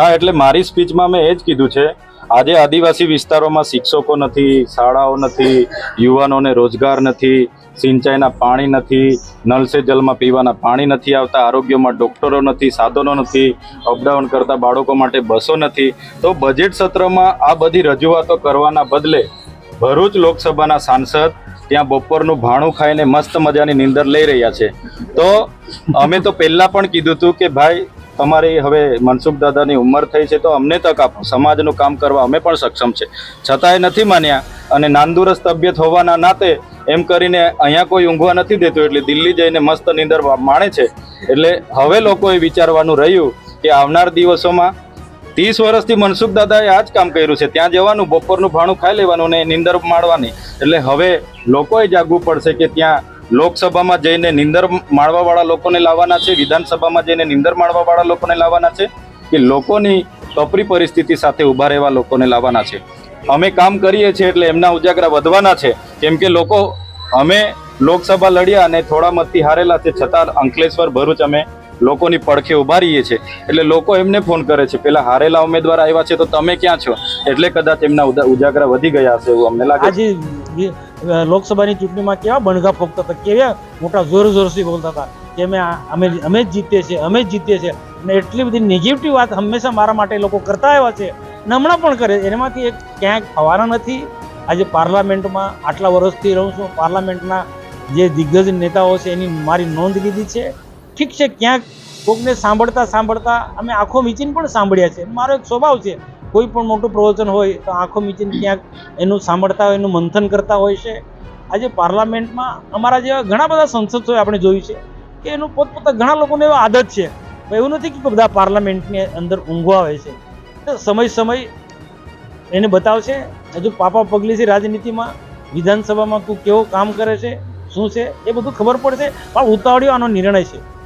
હા, એટલે મારી સ્પીચમાં મેં એ જ કીધું છે, આજે આદિવાસી વિસ્તારોમાં શિક્ષકો નથી, શાળાઓ નથી, યુવાનોને રોજગાર નથી, સિંચાઈના પાણી નથી નલ સે જલમાં પીવાના પાણી નથી આવતા, આરોગ્યમાં ડૉક્ટરો નથી, સાધનો નથી, અપડાઉન કરતા બાળકો માટે બસો નથી. તો બજેટ સત્રમાં આ બધી રજૂઆતો કરવાના બદલે ભરૂચ લોકસભાના સાંસદ ત્યાં બપોરનું ભાણું ખાઈને મસ્ત મજાની નીંદર લઈ રહ્યા છે. તો અમે તો પહેલાં પણ કીધું હતું કે ભાઈ તમારી હવે મનસુખ દાદાની ઉંમર થઈ છે તો અમને તક આપો. સમાજનું કામ કરવા અમે પણ સક્ષમ છે. છતાંય નથી માન્યા અને નાંદુરસ્ત તબિયત હોવાના નાતે એમ કરીને અહીંયા કોઈ ઊંઘવા નથી દેતું એટલે દિલ્હી જઈને મસ્ત નીંદર માણે છે. એટલે હવે લોકોએ વિચારવાનું રહ્યું કે આવનાર દિવસોમાં ત્રીસ વર્ષથી મનસુખ દાદાએ આ જ કામ કર્યું છે. ત્યાં જવાનું, બપોરનું ભાણું ખાઈ લેવાનું ને નીંદર માણવાની. એટલે હવે લોકોએ જાગવું પડશે કે ત્યાં લોકસભામાં જઈને નિંદર માણવાવાળા લોકોને લાવવાના છે, વિધાનસભામાં જઈને નિંદર માણવાવાળા લોકોને લાવવાના છે કે લોકોની કપરી પરિસ્થિતિ સાથે ઊભા રહેવા લોકોને લાવવાના છે. અમે કામ કરીએ છીએ એટલે એમના ઉજાગરા વધવાના છે. કેમ કે લોકો, અમે લોકસભા લડ્યા અને થોડા મતથી હારેલા છે, છતાં અંકલેશ્વર ભરૂચ અમે લોકોની પડખે ઊભા રહીએ છીએ. એટલે લોકો એમને ફોન કરે છે, પેલા હારેલા ઉમેદવાર આવ્યા છે તો તમે ક્યાં છો? એટલે કદાચ એમના ઉજાગરા વધી ગયા હશે એવું અમને લાગે લોકસભાની ચૂંટણીમાં કેવા બણગા ફોકતા હતા, કેવા મોટા જોર જોરથી બોલતા હતા કે અમે અમે અમે જ જીતીએ છીએ અમે જ જીતીએ છીએ અને એટલી બધી નેગેટિવ વાત હંમેશા મારા માટે લોકો કરતા આવ્યા છે. અને હમણાં પણ કરે એમાંથી એક ક્યાંક થવાના નથી. આજે પાર્લામેન્ટમાં આટલા વર્ષથી રહું છું. પાર્લામેન્ટના જે દિગ્ગજ નેતાઓ છે, એની મારી નોંધ લીધી છે. ઠીક છે, ક્યાંક કોકને સાંભળતા સાંભળતા અમે આંખો મીચીને પણ સાંભળ્યા છે. મારો એક સ્વભાવ છે. કોઈ પણ મોટું પ્રવચન હોય તો આંખો મીચીને ક્યાંક એનું સાંભળતા હોય, એનું મંથન કરતા હોય છે. આજે પાર્લામેન્ટમાં અમારા જેવા ઘણા બધા સંસદો આપણે જોયું છે કે એનું પોતપોતા ઘણા લોકોને એવા આદત છે. એવું નથી કે બધા પાર્લામેન્ટની અંદર ઊંઘવા આવે છે. તો સમય સમય એને બતાવશે, હજુ પાપા પગલી છે રાજનીતિમાં, વિધાનસભામાં તું કેવો કામ કરે છે, શું છે? એ બધું ખબર પડશે. પણ ઉતાવળ્યો આનો નિર્ણય છે.